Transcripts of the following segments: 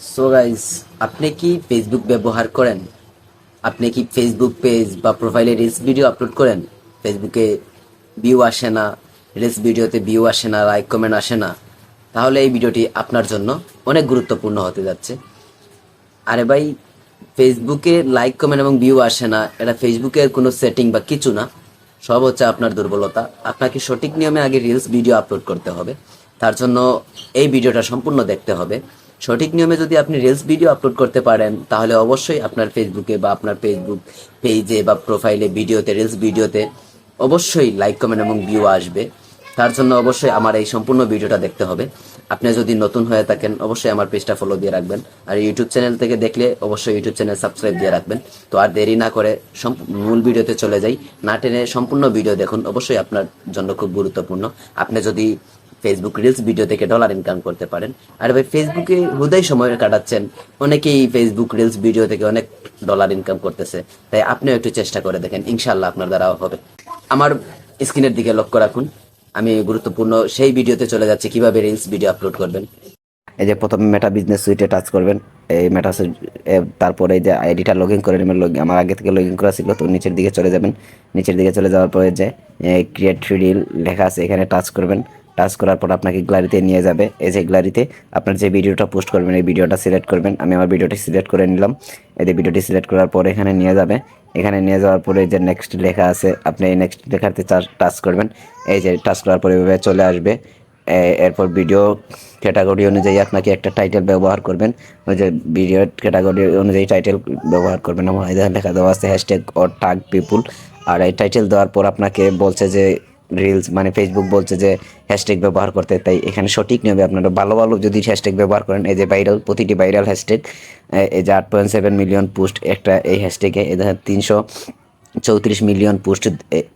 So guys আপনি কি Facebook ব্যবহার করেন? আপনি কি ফেসবুক পেজ বা প্রোফাইলে রিলস ভিডিও আপলোড করেন? ফেসবুকে ভিউ আসে না রিলস ভিডিওতে ভিউ আসে না লাইক কমেন্ট আসে না। তাহলে এই ভিডিওটি আপনার জন্য অনেক গুরুত্বপূর্ণ হতে যাচ্ছে। আরে ভাই ফেসবুকে লাইক কমেন্ট এবং ভিউ আসে না, এটা ফেসবুকের কোনো সেটিং বা কিছু না। সব হচ্ছে আপনার দুর্বলতা। আপনাকে সঠিক নিয়মে আগে রিলস ভিডিও আপলোড করতে হবে। তার জন্য এই ভিডিওটা সম্পূর্ণ দেখতে হবে। সঠিক নিয়মে যদি আপনি রিলস ভিডিও আপলোড করতে পারেন, তাহলে অবশ্যই আপনার ফেসবুকে বা আপনার ফেসবুক পেজে বা প্রোফাইলে ভিডিওতে রিলস ভিডিওতে অবশ্যই লাইক কমেন্ট এবং ভিউ আসবে। তার জন্য অবশ্যই আমার এই সম্পূর্ণ ভিডিওটা দেখতে হবে। আপনি যদি নতুন হয়ে থাকেন, অবশ্যই আমার পেজটা ফলো দিয়ে রাখবেন। আর ইউটিউব চ্যানেল থেকে দেখলে অবশ্যই ইউটিউব চ্যানেল সাবস্ক্রাইব দিয়ে রাখবেন। তো আর দেরি না করে মূল ভিডিওতে চলে যাই। না টেনে সম্পূর্ণ ভিডিও দেখুন, অবশ্যই আপনার জন্য খুব গুরুত্বপূর্ণ। আপনি যদি ফেসবুক রিলস ভিডিও থেকে ডলার ইনকাম করতে পারেন। আর ভাই ফেসবুকে হুদাই সময় কাটাচ্ছেন। অনেকেই ফেসবুক রিলস ভিডিও থেকে অনেক ডলার ইনকাম করতেছে। তাই আপনিও একটু চেষ্টা করে দেখেন ইনশাল্লাহ আপনার দ্বারা হবে। আমার স্ক্রিনের দিকে লক্ষ্য রাখুন। আমি গুরুত্বপূর্ণ সেই ভিডিওতে চলে যাচ্ছি, কীভাবে রিলস ভিডিও আপলোড করবেন। এই যে প্রথমে মেটা বিজনেস সুইটে টাচ করবেন। এই মেটা তারপরে যে আইডিটা লগ ইন করে নেবেন। Log- আমার আগে থেকে লগ ইন করা ছিল, তো নিচের দিকে চলে যাবেন। নিচের দিকে চলে যাওয়ার পরে যে ক্রিয়েট রিল লেখা আছে, এখানে টাচ করবেন। টাচ করার পর আপনাকে গ্যালারিতে নিয়ে যাবে। এই যে গ্যালারিতে আপনার যে ভিডিওটা পোস্ট করবেন, এই ভিডিওটা সিলেক্ট করবেন। আমি আমার ভিডিওটি সিলেক্ট করে নিলাম। এই যে ভিডিওটি সিলেক্ট করার পর এখানে নিয়ে যাবে। এখানে নিয়ে যাওয়ার পরে যে নেক্সট লেখা আছে, আপনি এই নেক্সট লেখাতে টাচ করবেন। এই যে টাচ করার পরে এভাবে চলে আসবে। এরপর ভিডিও ক্যাটাগরি অনুযায়ী আপনাকে একটা টাইটেল ব্যবহার করবেন। ওই যে ভিডিও ক্যাটাগরি অনুযায়ী টাইটেল ব্যবহার করবেন। আমার লেখা দেওয়া আছে হ্যাশট্যাগ অর টাগ পিপুল আর এই টাইটেল দেওয়ার পর আপনাকে বলছে যে রিলস মানে ফেসবুক বলছে যে হ্যাশট্যাগ ব্যবহার করতে, তাই এখানে সঠিক নিয়মে আপনারা ভালো ভালো যদি হ্যাশট্যাগ ব্যবহার করেন, এই যে ভাইরাল প্রতিটি ভাইরাল হ্যাশট্যাগ এই যে আট পয়েন্ট সেভেন মিলিয়ন পোস্ট একটা এই হ্যাশট্যাগে এই দেখেন তিনশো চৌত্রিশ মিলিয়ন পোস্ট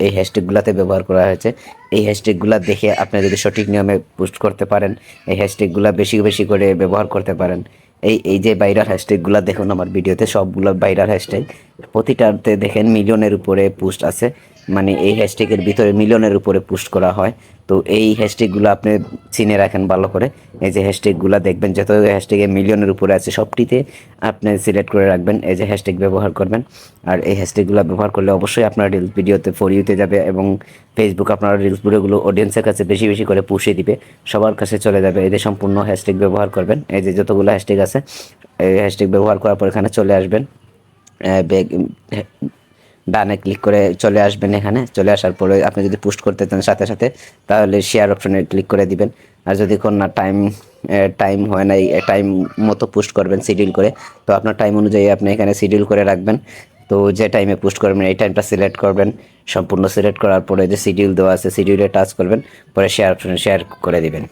এই হ্যাশট্যাগুলোতে ব্যবহার করা হয়েছে। এই হ্যাশট্যাগুলো দেখে আপনি যদি সঠিক নিয়মে পোস্ট করতে পারেন, এই হ্যাশট্যাগুলো বেশি বেশি করে ব্যবহার করতে পারেন। এই এই যে ভাইরাল হ্যাশট্যাগুলো দেখুন আমার ভিডিওতে, সবগুলো ভাইরাল হ্যাশট্যাগ প্রতিটাতে দেখেন মিলিয়নের উপরে পোস্ট আছে। মানে এই হ্যাশট্যাগের ভিতরে মিলিয়নের উপরে পোস্ট করা হয়। তো এই হ্যাশট্যাগুলো আপনি চিনে রাখেন ভালো করে। এই যে হ্যাশট্যাগুলো দেখবেন, যত হ্যাশট্যাগে মিলিয়নের উপরে আছে সবটিতে আপনি সিলেক্ট করে রাখবেন, এই যে হ্যাশট্যাগ ব্যবহার করবেন। আর এই হ্যাশট্যাগুলো ব্যবহার করলে অবশ্যই আপনার রিলস ভিডিওতে ফর ইউতে যাবে এবং ফেসবুক আপনার রিলস ভিডিওগুলো অডিয়েন্সের কাছে বেশি বেশি করে পুষিয়ে দিবে। সবার কাছে চলে যাবে যে সম্পূর্ণ হ্যাশট্যাগ ব্যবহার করবেন। এই যে যতগুলো হ্যাশট্যাগ আছে, এই হ্যাশট্যাগ ব্যবহার করার পর এখানে চলে আসবেন। বেগ- ডানে ক্লিক করে চলে আসবেন এখানে। চলে আসার পরে আপনি যদি পোস্ট করতে চান সাথে সাথে, তাহলে শেয়ার অপশনে ক্লিক করে দিবেন। আর যদি কোন না টাইম টাইম হয় না টাইম মতো পোস্ট করবেন শিডিউল করে, তো আপনার টাইম অনুযায়ী আপনি এখানে শিডিউল করে রাখবেন। তো যে টাইমে পোস্ট করবেন, এই টাইমটা সিলেক্ট করবেন। সম্পূর্ণ সিলেক্ট করার পরে যে শিডিউল দেওয়া আছে শিডিউলে টাচ করবেন, পরে শেয়ার অপশনে শেয়ার করে দিবেন।